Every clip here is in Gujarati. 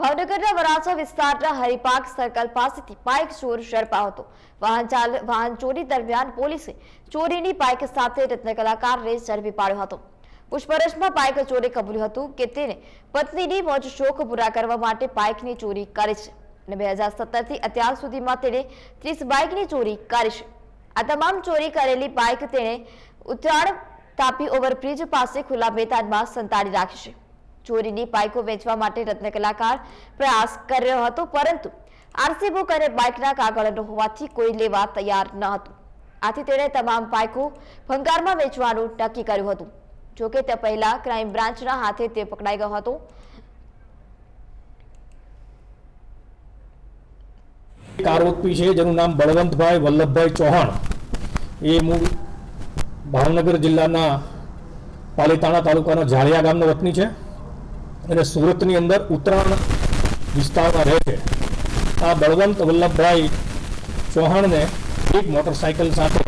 ભાવનગરના વરાછા વિસ્તારના હરિપાક સર્કલ પાસેથી બાઇક ચોર ઝડપાયો હતો. વાહન ચોરી દરમિયાન પોલીસે ચોરીની બાઇક સાથે રત્ન કલાકારને ઝડપી પાડ્યો હતો. પૂછપરછમાં બાઇક ચોરે કબૂલ્યું હતું કે તેને પત્નીની મોજ શોખ પૂરા કરવા માટે બાઇકની ચોરી કરી છે અને બે હજાર સત્તરથી અત્યાર સુધીમાં તેણે ત્રીસ બાઇકની ચોરી કરી છે. આ તમામ ચોરી કરેલી બાઇક તેણે ઉત્તરાયણ તાપી ઓવરબ્રિજ પાસે ખુલ્લા મેદાનમાં સંતાડી રાખી છે. ચોરીની બાઇકો વેચવા માટે રત્ન કલાકાર પ્રયાસ કર્યો હતો, પરંતુ આરસી બુક અને બાઇકના કાગળ હોવાથી કોઈ લેવા તૈયાર ન હતું. આથી તેણે તમામ બાઇકો ભંગારમાં વેચવાનું નક્કી કર્યું હતું. જોકે તે પહેલા ક્રાઇમ બ્રાન્ચના હાથે તે પકડાઈ ગયો હતો. એક આરોપી છે, જેનું નામ બળવંતભાઈ વલ્લભભાઈ ચૌહાણ. એ મૂળ ભાવનગર જિલ્લાના પાલીતાણા તાલુકાના ઝાડિયા ગામનો વતની છે. અને સુરતની અંદર ઉત્તરાયણ વિસ્તારમાં રહે છે. આ બળવંત વલ્લભભાઈ ચૌહાણને એક મોટરસાયકલ સાથે,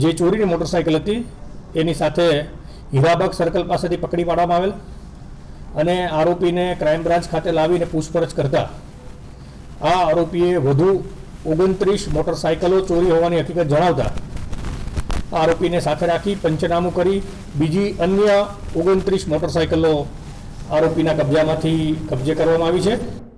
જે ચોરીની મોટરસાયકલ હતી, એની સાથે હીરાબાગ સર્કલ પાસેથી પકડી પાડવામાં આવેલ અને આરોપીને ક્રાઇમ બ્રાન્ચ ખાતે લાવીને પૂછપરછ કરતા. આ આરોપીએ વધુ ઓગણત્રીસ મોટરસાયકલો ચોરી હોવાની હકીકત જણાવતા આરોપીને સાથે રાખી પંચનામું કરી બીજી અન્ય ઓગણત્રીસ મોટરસાયકલો આરોપીના કબજામાંથી કબજે કરવામાં આવી છે.